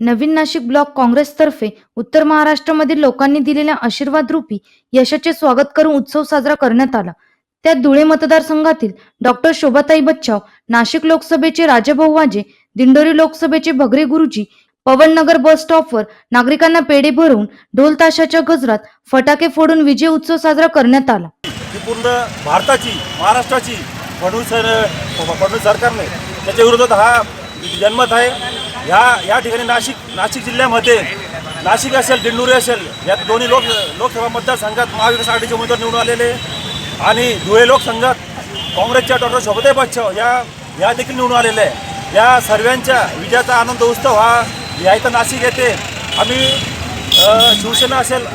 नवीन Nashik block काँग्रेसतर्फे उत्तर महाराष्ट्रामधील लोकांनी दिलेल्या आशीर्वाद रूपी यशाचे स्वागत करून उत्सव साजरा करण्यात आला. त्यात धुळे मतदारसंघातील डॉक्टर शोभाताई बच्चाव नाशिक लोकसभेचे राजाभाऊ वाजे दिंडोरी लोकसभेचे भगरे गुरुजी पवननगर बस स्टॉपवर नागरिकांना पेढे भरवून ढोल ताशाच्या गजरात फटाके फोडून विजय उत्सव साजरा करण्यात आला. पूर्ण भारताची महाराष्ट्राची फडणवीस फडणवीस सरकारने त्याच्या विरोधात हा जन्मत आहे. ह्या या ठिकाणी नाशिक नाशिक जिल्ह्यामध्ये नाशिक असेल दिंडोरी असेल या दोन्ही लोक लोकसभा मतदारसंघात महाविकास आघाडीचे उमेदवार निवडून आलेले आणि धुळे लोकसंघात काँग्रेसच्या डॉक्टर शोभदेव बच्चव या या देखील निवडून आलेल्या आहे. या सर्वांच्या विजयाचा आनंद उत्सव हा या इथं नाशिक येथे आम्ही शिवसेना असेल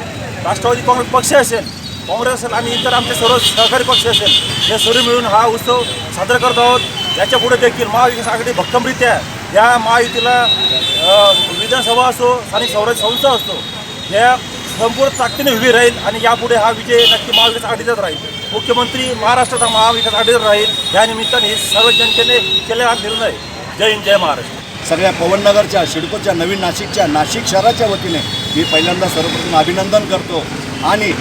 राष्ट्रवादी काँग्रेस पक्ष असेल काँग्रेस असेल आणि इतर आमचे सर्व सहकारी पक्ष असेल हे सर्व मिळून हा उत्सव साजरा करत आहोत. याच्यापुढे देखील महाविकास आघाडी भक्कमरित्या या महायुतीला विधानसभा असो स्थानिक स्वराज्य संस्था असतो या संपूर्ण ताकदीने उभी राहील आणि यापुढे हा विजय नक्की महाविकास आघाडीचाच राहील. मुख्यमंत्री महाराष्ट्राचा महाविकास आघाडीचा राहील. या निमित्ताने हे सर्व जनतेने केलेला हा निर्णय. जय हिंद जय महाराष्ट्र. सगळ्या पवननगरच्या शिडकोच्या नवीन नाशिकच्या नाशिक शहराच्या वतीने मी पहिल्यांदा सर्वप्रथम अभिनंदन करतो. आणि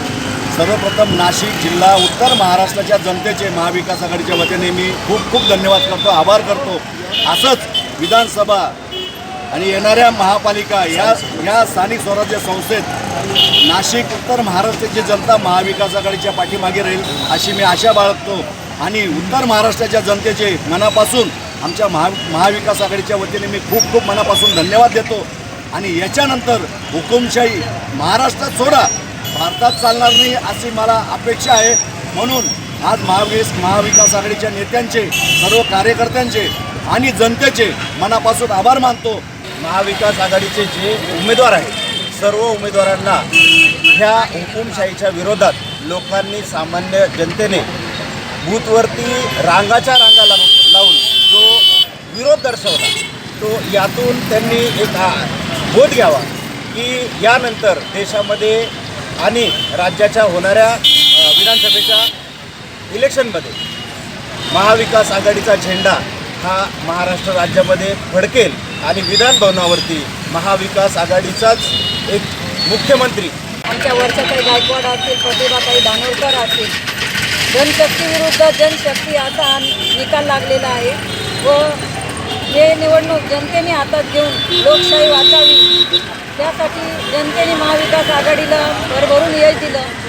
सर्वप्रथम नाशिक जिल्हा उत्तर महाराष्ट्राच्या जनतेचे महाविकास आघाडीच्या वतीने मी खूप खूप धन्यवाद करतो आभार करतो. असंच विधानसभा आणि येणाऱ्या महापालिका या या स्थानिक स्वराज्य संस्थेत नाशिक उत्तर महाराष्ट्राची जनता महाविकास आघाडीच्या पाठीमागे राहील अशी मी आशा बाळगतो. आणि उत्तर महाराष्ट्राच्या जनतेचे मनापासून आमच्या महा महाविकास आघाडीच्या वतीने मी खूप खूप मनापासून धन्यवाद देतो. आणि याच्यानंतर हुकुमशाही महाराष्ट्रात सोडा. भारतात चालणार नाही अशी मला अपेक्षा आहे. म्हणून आज महाविस महाविकास आघाडीच्या नेत्यांचे सर्व कार्यकर्त्यांचे आणि जनतेचे मनापासून आभार मानतो. महाविकास आघाडीचे जे उमेदवार आहेत सर्व उमेदवारांना ह्या हुकुमशाहीच्या विरोधात लोकांनी सामान्य जनतेने बूथवरती रांगाच्या रांगा लावून लावून जो विरोध दर्शवला तो यातून त्यांनी एक बोध घ्यावा की यानंतर देशामध्ये आणि राज्याच्या होणाऱ्या विधानसभेच्या इलेक्शनमध्ये महाविकास आघाडीचा झेंडा हा महाराष्ट्र राज्यामध्ये फडकेल आणि विधान भवनावरती महाविकास आघाडीचाच एक मुख्यमंत्री. आमच्या वर्षाताई गायकवाड असतील प्रतिभाताई दानोरकर असतील जनशक्ती विरुद्ध जनशक्ती असा निकाल लागलेला आहे. व हे निवडणूक जनतेने हातात घेऊन लोकशाही वाचावी. त्यासाठी जनतेने महाविकास आघाडीला भरभरून यश दिलं.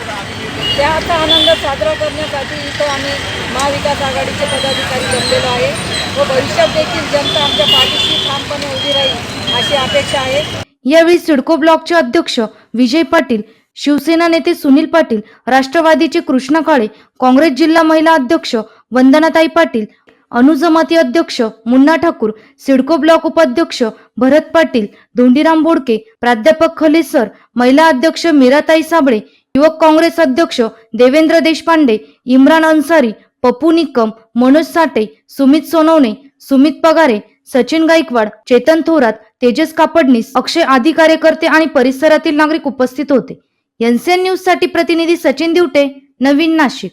त्याचा आनंद साजरा करण्यासाठी इथं आम्ही महाविकास आघाडीचे पदाधिकारी बनलेलो आहे. व भविष्यात देखील जनता आमच्या पाठीशी ठामपणे उभी राहील अशी अपेक्षा आहे. यावेळी सिडको ब्लॉकचे अध्यक्ष विजय पाटील शिवसेना नेते सुनील पाटील राष्ट्रवादीचे कृष्णा काळे काँग्रेस जिल्हा महिला अध्यक्ष वंदनाताई पाटील अनुजमाती अध्यक्ष मुन्ना ठाकूर सिडको ब्लॉक उपाध्यक्ष भरत पाटील धोंडीराम बोडके प्राध्यापक खलीसर महिला अध्यक्ष मीराताई साबळे युवक काँग्रेस अध्यक्ष देवेंद्र देशपांडे इम्रान अन्सारी पप्पू निकम मनोज साठे सुमित सोनवणे सुमित पगारे सचिन गायकवाड चेतन थोरात तेजस कापडनीस अक्षय आदी कार्यकर्ते आणि परिसरातील नागरिक उपस्थित होते. एनसीएन न्यूजसाठी प्रतिनिधी सचिन दिवटे नवीन नाशिक.